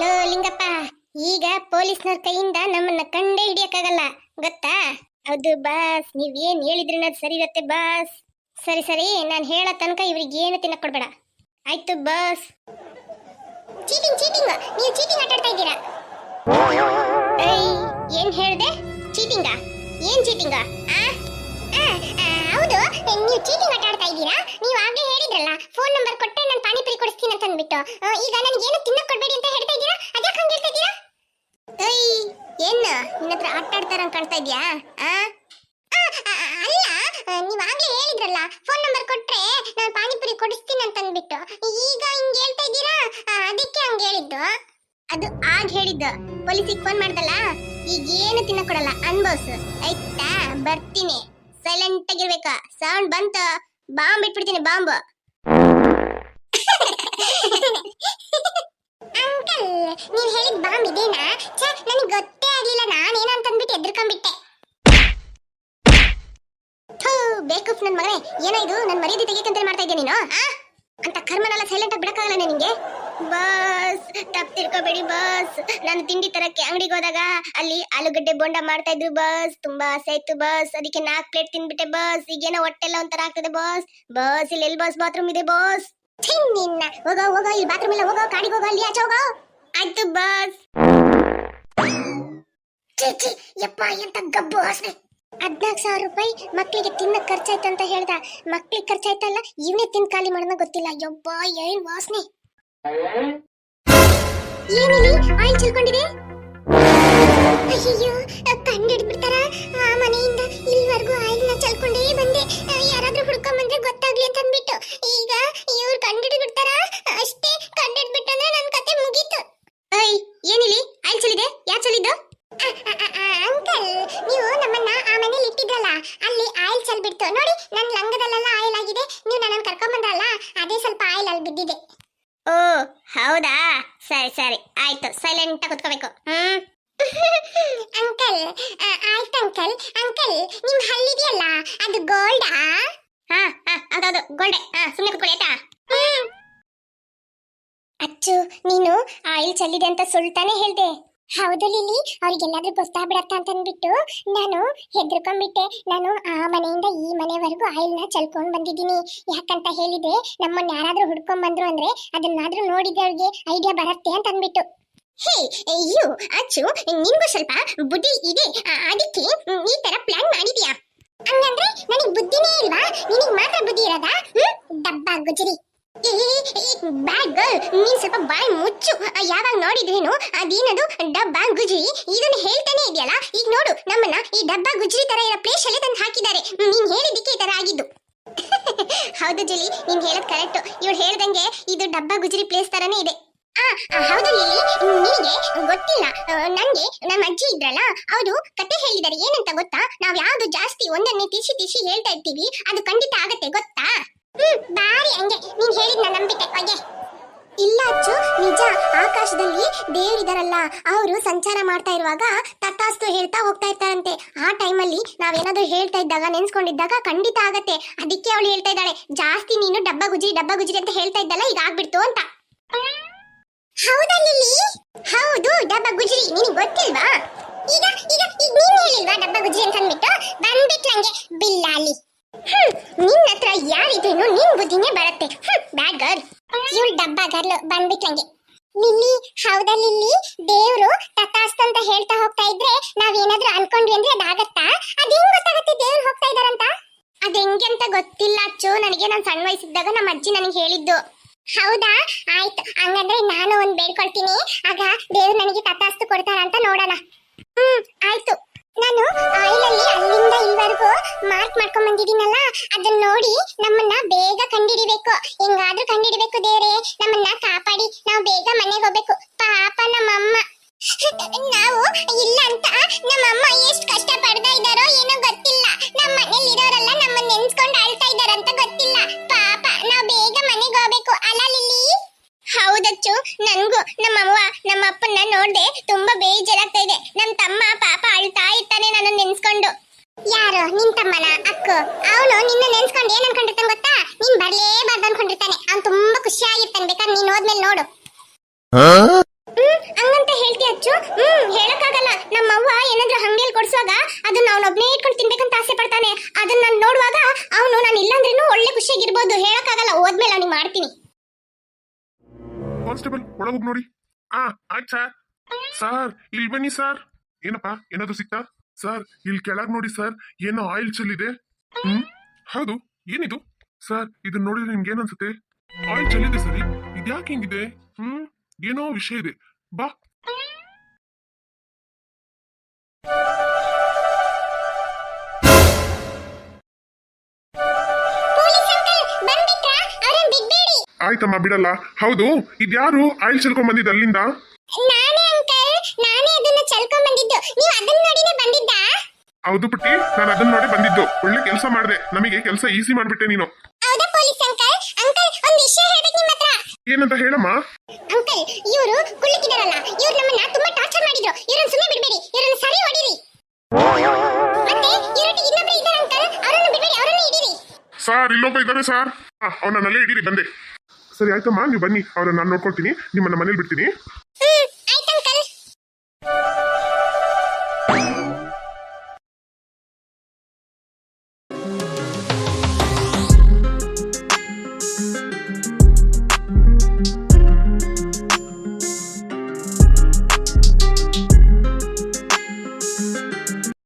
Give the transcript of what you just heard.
Low Lingappa, ಈಗ ಪೊಲೀಸ್ನವ್ರ ಕೈಯಿಂದ ನಮ್ಮನ್ನ ಕಂಡೇ ಹಿಡಿಯಕ್ಕಾಗಲ್ಲ, ಗೊತ್ತಾ? ಹೌದು ಬಾಸ್ ನೀವ್ ಏನ್ ಹೇಳಿದ್ರಿ ಅದು ಸರಿ ಇರತ್ತೆ ಬಾಸ್. ಸರಿ ಸರಿ, ನಾನು ಹೇಳೋ ತನಕ ಇವ್ರಿಗೆ ಏನು ತಿನ್ನಕ್ ಕೊಡ್ಬೇಡ. ಆಯ್ತು ಬಾಸ್. ಚೀಟಿಂಗ್ ಚೀಟಿಂಗ್, ನೀವು ಚೀಟಿಂಗ್ ಆಟ ಆಡ್ತಾ ಇದ್ದೀರಾ ಏನ್ ಹೇಳ್ದೆ? ಚೀಟಿಂಗ? ಏನ್ ಚೀಟಿಂಗ? ಹೌದು, ನೀವು ಚೀಟಿಂಗ್ ಆಟ ಆಡ್ತಾ ಇದ್ದೀರಾ? ನೀವು ಆಗ್ಲೇ ಹೇಳಿದ್ರಲ್ಲ ಫೋನ್ ನಂಬರ್ ಕೊಟ್ಟರೆ ನಾನು ಪಾನಿಪುರಿ ಕೊಡಿಸ್ತೀನಿ ಅಂತ ಅಂದ್ಬಿಟ್ಟು. ಈಗ ನನಗೆ ಏನು ತಿನ್ನಕ್ ಕೊಡ್ಬೇಡಿ ಅಂತ ಹೇಳ್ತಾ ಇದ್ದೀರಾ? ಅದ್ಯಾಕೆ ಹಂಗೆ ಹೇಳ್ತಾ ಇದ್ದೀರಾ? ಏಯ್, ಏನ್? ನಿನ್ನ ಹತ್ರ ಆಟ ಆಡ್ತಾರ ಕಾಣ್ತಾ ಇದ್ಯಾ? ಆ? ಅಲ್ಲ ನೀವು ಆಗ್ಲೇ ಹೇಳಿದ್ರಲ್ಲ ಫೋನ್ ನಂಬರ್ ಕೊಟ್ರೆ ನಾನು ಪಾನಿಪುರಿ ಕೊಡಿಸ್ತೀನಿ ಅಂತ ಅಂದ್ಬಿಟ್ಟು. ಈಗ ಹಿಂಗೆ ಹೇಳ್ತಾ ಇದ್ದೀರಾ? ಅದಕ್ಕೆ ಹಂಗೆ ಹೇಳಿದ್ದು. ಅದು ಆಗ ಹೇಳಿದ್ದು. ಪೊಲೀಸಿಗೆ ಫೋನ್ ಮಾಡ್ದಲ್ಲ? ಈಗ ಏನು ತಿನ್ನಕ್ ಕೊಡಲ್ಲ. ಅನ್ಬೋಸ್. ಆಯ್ತಾ? ಬರ್ತೀನಿ. ಸೈಲೆಂಟ್ ಆಗಿರ್ಬೇಕಾ. ಸೌಂಡ್ ಬಂತ. ಬಾಂಬ್ ಇಟ್ಬಿಡ್ತೀನಿ ಬಾಂಬ್ ಅಂಕಲ್ ನೀವ್ ಹೇಳಿದ ಬಾಂಬ್ ಇದೇನಾ ಛಾ ನನಗೆ ಗೊತ್ತೇ ಆಗ್ಲಿಲ್ಲ ನಾನೇನ ಅಂತಂದ್ಬಿಟ್ಟು ಎದ್ರಕೊಂಡ್ಬಿಟ್ಟೆ ಬೇಕೂಫ್ ನನ್ ಮಗನೇ ಏನೋ ಇದು ನನ್ ಮರ್ಯಾದೆ ತೆಗಿಯಕ್ಕಂತ ಮಾಡ್ತಾ ಇದ್ದೆ ನೀನು ಅಂತ ಕರ್ಮನೆಲ್ಲ ಸೈಲೆಂಟ್ ಆಗಿ ಬಿಡಕ್ಕಾಗಲ್ಲ ನಿನಗೆ ಬಾಸ್ ತಪ್ಪು ತಿಳ್ಕೊಬೇಡಿ ಬಸ್. ನಾನು ತಿಂಡಿ ತರಕ್ಕೆ ಅಂಗಡಿಗೆ ಹೋದಾಗ ಅಲ್ಲಿ ಆಲೂಗಡ್ಡೆ ಬೋಂಡ ಮಾಡ್ತಾ ಇದ್ರು ಬಸ್. ತುಂಬಾ ಆಸೆ ಬಸ್. ಅದಕ್ಕೆ ನಾಲ್ಕು ಪ್ಲೇಟ್ ತಿನ್ಬಿಟ್ಟೆ ಬಸ್. ಈಗೇನೋ ಹೊಟ್ಟೆಲ್ಲ ಒಂಥರ ಆಗ್ತದೆ ಬಸ್. ಬಸ್, ಇಲ್ಲಿ ಎಲ್ಲಿ ಬಸ್, ಬಾತ್ರೂಮ್ ಇದೆ ಬಸ್. ನಿನ್ನ. ಹೋಗೋ ಹೋಗೋ, ಇಲ್ಲಿ ಬಾತ್ರೂಮ್ ಇಲ್ಲ ಹೋಗೋ, ಕಾಡಿಗೆ ಹೋಗೋ, ಅಲ್ಲಿ ಆಚೆ ಹೋಗೋ. ಆಯ್ತು ಬಸ್. ಛೀ ಯಪ್ಪ, ಎಂತ ಗಬ್ಬು ವಾಸನೆ. ಹದ್ನಾಲ್ಕು ಸಾವಿರ ರೂಪಾಯಿ ಮಕ್ಕಳಿಗೆ ತಿನ್ನಕ್ ಖರ್ಚಾಯ್ತು ಅಂತ ಹೇಳ್ದ. ಮಕ್ಳಿಗೆ ಖರ್ಚಾಯ್ತಲ್ಲ, ಇವನೇ ತಿನ್ ಖಾಲಿ ಮಾಡೋಣ ಗೊತ್ತಿಲ್ಲ. ಯಬ್ಬ, ಏನ್ ವಾಸನೆ. ಏನಿಲ್ಲಿ ಆಯಿಲ್ ಚೆಲ್ಕೊಂಡಿದೆ? ಅಯ್ಯೋ ಕಂಡಿಡ್ಬಿಡ್ತಾರ ಆ ಮನೆಯಿಂದ ಇಲ್ಲಿವರೆಗೂ ಆಯಿಲ್ನ ಚೆಲ್ಕೊಂಡೇ ಬಂದೆ. ಯಾರಾದ್ರೂ ಹುಡ್ಕೊಂಡ್ ಬಂದ್ರೆ ಗೊತ್ತಾಗ್ಲಿ ಅಂತ ಅಂದ್ಬಿಟ್ಟು. ಈಗ ಇವ್ರು ಕಂಡಿಡ್ಬಿಡ್ತಾರ ಅಷ್ಟೇ ಕಂಡಿಡ್ಬಿಟ್ಟಂದ್ರೆ ನನ್ ಕತೆ ಮುಗೀತು. ಏಯ್, ಏನಿಲ್ಲಿ? ಆಯಿಲ್ ಚೆಲ್ಲಿದೆ? ಯಾರು ಚೆಲ್ಲಿದ್ದು? ಅಂಕಲ್, ನೀವು ನಮ್ಮನ್ನ ಆ ಮನೇಲಿ ಇಟ್ಟಿದ್ರಲ್ಲ, ಅಲ್ಲಿ ಆಯಿಲ್ ಚೆಲ್ಬಿಡ್ತು. ನೋಡಿ ನನ್ನ ಲಂಗದಲ್ಲೆಲ್ಲ ಆಯಿಲ್ ಆಗಿದೆ. ನೀವು ನನ್ನನ್ನು ಕರ್ಕೊಂಡ್ ಬಂದ್ರಲ್ಲ ಅದೇ ಸ್ವಲ್ಪ ಆಯಿಲ್ ಅಲ್ಲಿ ಬಿದ್ದಿದೆ. ಓ ಹೌದಾ? ಸರಿ ಸರಿ. ಆಯ್ತು ಸೈಲೆಂಟ್ ಆಗಿ ಕುತ್ಕೋಬೇಕು. ಹ್ಮ್? ಅಂಕಲ್ ಆ, ಆಯ್ತು ಅಂಕಲ್. ಅಂಕಲ್ ನಿಮ್ ಹಲ್ಲಿದೆಯಲ್ಲ ಅದು ಗೋಲ್ಡಾ ಹಾ ಹಾ ಅದೌದು ಗೋಲ್ಡೆ ಹಾ ಸುಮ್ಮನೆ ಕುತ್ಕೊಳ್ಳಿ ಆಯ್ತಾ? ಅಚ್ಚು ನೀನು ಆಯಿಲ್ ಚೆಲ್ಲಿದೆ ಅಂತ ಸುಳ್ತಾನೆ ಹೇಳ್ದೆ. ಹೌದು ಲಿಲಿ, ಅವ್ರಿಗೆಲ್ಲಾದ್ರೂ ಗೊತ್ತಾಗ್ಬಿಡತ್ತ ಅಂತ ಅಂದ್ಬಿಟ್ಟು ನಾನು ಹೆದ್ರಕೊಂಡ್ಬಿಟ್ಟೆ ನಾನು ಆ ಮನೆಯಿಂದ ಈ ಮನೆವರೆಗೂ ಆಯಿಲ್ನ ಚಲ್ಕೊಂಡ್ ಬಂದಿದ್ದೀನಿ. ಯಾಕಂತ ಹೇಳಿದ್ರೆ ನಮ್ಮನ್ನ ಯಾರಾದ್ರೂ ಹುಡ್ಕೊಂಡ್ ಬಂದ್ರು ಅಂದ್ರೆ ಅದನ್ನಾದ್ರೂ ನೋಡಿದ್ರೆ ಅವ್ರಿಗೆ ಐಡಿಯಾ ಬರತ್ತೆ ಅಂತ ಅಂದ್ಬಿಟ್ಟು ಹೇ, ಅಯ್ಯೋ, ಅಚ್ಚು, ನಿನ್ಗೂ ಸ್ವಲ್ಪ ಬುದ್ಧಿ ಇದೆ. ಅದಕ್ಕೆ ಈ ತರ ಪ್ಲಾನ್ ಮಾಡಿದ್ಯಾ? ಹಂಗಂದ್ರೆ ನನಗ್ ಬುದ್ಧಿನೇ ಇಲ್ವಾ? ನಿನಗ್ ಮಾತ್ರ ಬುದ್ಧಿ ಇರೋದಾ? ಡಬ್ಬ ಗುಜರಿ. ಬ್ಯಾಡ್ ಗರ್ಲ್ ನೀನ್ ಸ್ವಲ್ಪ ಬಾಯಿ ಮುಚ್ಚು. ಯಾವಾಗ ನೋಡಿದ್ರೇನು ಅದೇನದು ಡಬ್ಬ ಗುಜ್ರಿ ಇದನ್ನ ಹೇಳ್ತಾನೆ ಇದೆಯಲ್ಲ? ಈಗ ನೋಡು ನಮ್ಮನ್ನ ಈ ಡಬ್ಬ ಗುಜ್ರಿ ತರ ಇರೋ ಪ್ಲೇಸ್ ಅಲ್ಲಿ ತಂದು ಹಾಕಿದ್ದಾರೆ. ನೀನ್ ಹೇಳಿದ್ದಕ್ಕೆ ಈ ತರ ಆಗಿದ್ದು. ಹೌದು ಜಲಿ ನೀನ್ ಹೇಳದ್ ಕರೆಕ್ಟ್ ಇವ್ರು ಹೇಳ್ದಂಗೆ ಇದು ಡಬ್ಬ ಗುಜ್ರಿ ಪ್ಲೇಸ್ ತರನೇ ಇದೆ. ಹೌದು ನಿನಗೆ ಗೊತ್ತಿಲ್ಲ. ಆ, ನಂಗೆ ನಮ್ಮ ಅಜ್ಜಿ ಇದ್ರಲ್ಲ ಅವರು ಕತೆ ಹೇಳಿದ್ದಾರೆ. ಏನಂತ ಗೊತ್ತಾ? ನಾವ್ ಯಾವ್ದು ಜಾಸ್ತಿ ಒಂದನ್ನೇ ತಿಸಿ ತಿಸಿ ಹೇಳ್ತಾ ಇರ್ತೀವಿ. ಅದು ಖಂಡಿತ ಆಗತ್ತೆ ಗೊತ್ತಾ? ಬಾರಿ ಹಂಗೆ. ನೀನ್ ಹೇಳಿದ್ನ ನಂಬಿಕೆ, ಹೊಗೆ? ಇಲ್ಲ ಅಚ್ಚು, ನಿಜ. ಆಕಾಶದಲ್ಲಿ ದೇವರಿದಾರಲ್ಲ ಅವರು ಸಂಚಾರ ಮಾಡ್ತಾ ಇರುವಾಗ ತಥಾಸ್ತು ಹೇಳ್ತಾ ಹೋಗ್ತಾ ಇರ್ತಾರಂತೆ. ಆ ಟೈಮಲ್ಲಿ ನಾವೇನಾದ್ರೂ ಹೇಳ್ತಾ ಇದ್ದಾಗ, ನೆನ್ಸ್ಕೊಂಡಿದ್ದಾಗ ಖಂಡಿತ ಆಗತ್ತೆ. ಅದಕ್ಕೆ ಅವಳು ಹೇಳ್ತಾ ಇದ್ದಾಳೆ. ಜಾಸ್ತಿ ನೀನು ಡಬ್ಬ ಗುಜಿ, ಡಬ್ಬ ಗುಜರಿ ಅಂತ ಹೇಳ್ತಾ ಇದ್ದಲ್ಲ, ಈಗ ಆಗ್ಬಿಡ್ತು ಅಂತ. ಹೌದಾ ಲಿಲಿ ಹೌದು, ಡಬ್ಬ ಗುಜರಿ ನಿನಗೆ ಗೊತ್ತಿಲ್ವಾ? ಈಗ ಈಗ ಈಗ ನೀನ್ ಹೇಳಿಲ್ವಾ ಡಬ್ಬ ಗುಜರಿ ಅಂತ ಅಂದ್ಬಿಟ್ಟು? ಬಂದ್ಬಿಟ್ಲಂಗೆ ಬಿಲ್ಲಾಲಿ. ಯಾರಿದ್ರೇನು ನಿನ್ ಬುದ್ಧಿನೇ ಬರುತ್ತೆ. ಬ್ಯಾಡ್ ಗರ್ಲ್ ಬಂದ್ಬಿಟ್ಲಂಗೆ. ಲಿಲ್ಲಿ, ಹೌದಾ ಲಿಲ್ಲಿ? ದೇವ್ರು ತಥಾಸ್ತ ಅಂತ ಹೇಳ್ತಾ ಹೋಗ್ತಾ ಇದ್ರೆ ನಾವೇನಾದ್ರೂ ಅನ್ಕೊಂಡ್ವಿ ಅಂದ್ರೆ ಅದಾಗತ್ತಾ? ಅದೇನ್ ಗೊತ್ತಾಗತ್ತೆ ದೇವ್ರು ಹೋಗ್ತಾ ಇದಾರಂತ ಅದ್ ಹೆಂಗೆ ಅಂತ ಗೊತ್ತಿಲ್ಲ ಅಚ್ಚು. ನನಗೆ ನಾನು ಸಣ್ಣ ವಯಸ್ಸಿದ್ದಾಗ ನಮ್ಮ ಅಜ್ಜಿ ನನಗೆ ಹೇಳಿದ್ದು. ಹೌದಾ? ಆಯ್ತು. ಹಂಗಂದ್ರೆ ನಾನು ಒಂದ್ ಬೇಡ್ಕೊಳ್ತೀನಿ. ಆಗ ದೇವ್ರು ನನಗೆ ತಥಾಸ್ತು ಕೊಡ್ತಾರ ಅಂತ ನೋಡೋಣ. ಹ್ಮ್, ಆಯ್ತು. ನಾನು ಆಯಿಲಲ್ಲಿ ಅಲ್ಲಿಂದ ಇಲ್ಲಿವರೆಗೂ ಮಾರ್ಕ್ ಮಾಡ್ಕೊಂಡ್ ಬಂದಿದ್ದೀನಲ್ಲ ಅದನ್ನ ನೋಡಿ ನಮ್ಮನ್ನ ಬೇಗ ಕಂಡಿಡಿಬೇಕು. ಹೆಂಗಾದ್ರೂ ಕಂಡಿಡಿಬೇಕು ದೇವ್ರೆ, ನಮ್ಮನ್ನ ಕಾಪಾಡಿ, ನಾವು ಬೇಗ ಮನೆಗೆ ಹೋಗ್ಬೇಕು. ಪಾಪ ನಮ್ಮಮ್ಮ. ನಾವು ಇಲ್ಲ ಅಂತ ನಮ್ಮಮ್ಮ ಎಷ್ಟು ಕಷ್ಟ ಪಡ್ತಾ ಇದ್ದಾರೋ ಏನೋ ಗೊತ್ತಿಲ್ಲ. ನಮ್ಮ ಮನೇಲಿ ಇರೋರೆಲ್ಲ ನಮ್ಮನ್ನ ನೆನ್ಸ್ಕೊಂಡು ಅಳ್ತಾ ಅಂತ ಗೊತ್ತಿಲ್ಲ. ಪಾಪ, ನಾವು ಬೇಗ ಮನೆಗೆ ಹೋಗ್ಬೇಕು. ಅಲ್ಲ ಲಿಲ್ಲಿ? ಹೌದಚ್ಚು, ನನಗೂ, ನಮ್ಮವ್ವ ನಮ್ಮ ಅಪ್ಪನ್ನ ನೋಡ್ದೆ ತುಂಬಾ ಬೇಜಾರಾಗ್ತಾ ಇದೆ. ನಮ್ಮ ತಮ್ಮ ಮಾಡ್ಬೇಕು ಅವನು ನಿನ್ನ ನೆನ್ಸ್ಕೊಂಡು ಏನ್ ಅನ್ಕೊಂಡಿರ್ತಾನೆ ಗೊತ್ತಾ? ನೀನ್ ಬರ್ಲೇಬಾರ್ದು ಅನ್ಕೊಂಡಿರ್ತಾನೆ. ಅವ್ನು ತುಂಬಾ ಖುಷಿಯಾಗಿರ್ತಾನೆ ಬೇಕಾದ್ರೆ ನೀನ್ ಹೋದ್ಮೇಲೆ ನೋಡು. ಹಂಗಂತ ಹೇಳ್ತಿ ಅಚ್ಚು? ಹ್ಮ್ ಹೇಳಕ್ಕಾಗಲ್ಲ. ನಮ್ಮ ಅವ್ವ ಏನಾದ್ರೂ ಹಂಗೇಲಿ ಕೊಡ್ಸುವಾಗ ಅದನ್ನ ಅವ್ನ ಒಬ್ನೇ ಇಟ್ಕೊಂಡು ತಿನ್ಬೇಕಂತ ಆಸೆ ಪಡ್ತಾನೆ. ಅದನ್ನ ನಾನು ನೋಡುವಾಗ ಅವನು ನಾನು ಇಲ್ಲಾಂದ್ರೂ ಒಳ್ಳೆ ಖುಷಿಯಾಗಿರ್ಬೋದು. ಹೇಳಕ್ಕಾಗಲ್ಲ. ಹೋದ್ಮೇಲೆ ಅವ್ನಿಗೆ ಮಾಡ್ತೀನಿ. ಕಾನ್ಸ್ಟೇಬಲ್ ಒಳಗೋಗಿ ನೋಡಿ. ಆ ಅಚ್ಚಾ ಸರ್ ಇಲ್ಲಿ ಬನ್ನಿ ಸರ್. ಏನಪ್ಪ ಏನಾದ್ರು ಸಿಕ್ತಾ? ಸರ್ ಇಲ್ಲಿ ಕೆಳಗ್ ನೋಡಿ ಸರ್. ಏನೋ ಆಯಿಲ್ ಚೆಲ್ಲಿದೆ. ಹ್ಮ್? ಹೌದು ಏನಿದು? ಸರ್ ಇದನ್ನ ನೋಡಿದ್ರೆ ನಿಮ್ಗೆ ಏನನ್ಸುತ್ತೆ? ಅನ್ಸುತ್ತೆ ಆಯಿಲ್ ಚೆಲ್ಲಿದೆ ಸರಿ. ಇದ್ಯಾಕೆ ಹಿಂಗಿದೆ? ಹ್ಮ್? ಏನೋ ವಿಷಯ ಇದೆ. ಬಾ. ಆಯ್ತಮ್ಮ ಬಿಡಲ್ಲ. ಹೌದು ಇದ್ಯಾರು ಆಯಿಲ್ ಚೆಲ್ಕೊಂಡ್ ಬಂದಿದ್ದು ಅಲ್ಲಿಂದ? ನಾನೇ ಅಂಕಲ್ ನಾನೇ ಅದನ್ನ ಚಲ್ಕೊಂಡ್ ಬಂದಿದ್ದು. ನೀವು ಅದನ್ನ ನೋಡಿನೇ ಬಂದಿದ್ದಾ? ಹೌದು ಪುಟ್ಟಿ ನಾನು ಅದನ್ನ ನೋಡಿ ಬಂದಿದ್ದು. ಒಳ್ಳೆ ಕೆಲಸ ಮಾಡಿದೆ. ನಮಗೆ ಕೆಲಸ ಈಸಿ ಮಾಡ್ಬಿಟ್ಟೆ ನೀನು. ಹೌದಾ ಪೊಲೀಸ್ ಅಂಕಲ್. ಅಂಕಲ್ ಒಂದ್ ವಿಷಯ ಹೇಳ್ಬೇಕು ನಿಮ್ಮ ಹತ್ರ. ಏನಂತ ಹೇಳಮ್ಮ? ಅಂಕಲ್ ಇವರು ಕುಳ್ಳಿಕ್ಕಿದಾರಲ್ಲ ಇವ್ರು ನಮ್ಮನ್ನ ತುಂಬಾ ಟಾರ್ಚರ್ ಮಾಡಿದ್ರು. ಇವ್ರನ್ನ ಸುಮ್ಮನೆ ಬಿಡಬೇಡಿ. ಇವ್ರನ್ನ ಸರಿ ಹೊಡಿರಿ. ಮತ್ತೆ ಇವರೊಟ್ಟಿಗೆ ಇನ್ನೊಬ್ರು ಇದ್ದಾರೆ ಅಂಕಲ್. ಅವರನ್ನು ಬಿಡಬೇಡಿ. ಅವರನ್ನು ಹಿಡೀರಿ. ಸರ್ ಇಲ್ಲೊಬ್ಬ ಇದ್ದಾರೆ ಸರ್. ಅವನನ್ನಲ್ಲೇ ಇಡೀರಿ ಬಂದೆ. ಸರಿ ಆಯ್ತಮ್ಮ. ನೀವು ಬನ್ನಿ. ಅವ್ರನ್ನ ನಾನು ನೋಡ್ಕೊಳ್ತೀನಿ. ನಿಮ್ಮನ್ನ ಮನೇಲಿ ಬಿಡ್ತೀನಿ.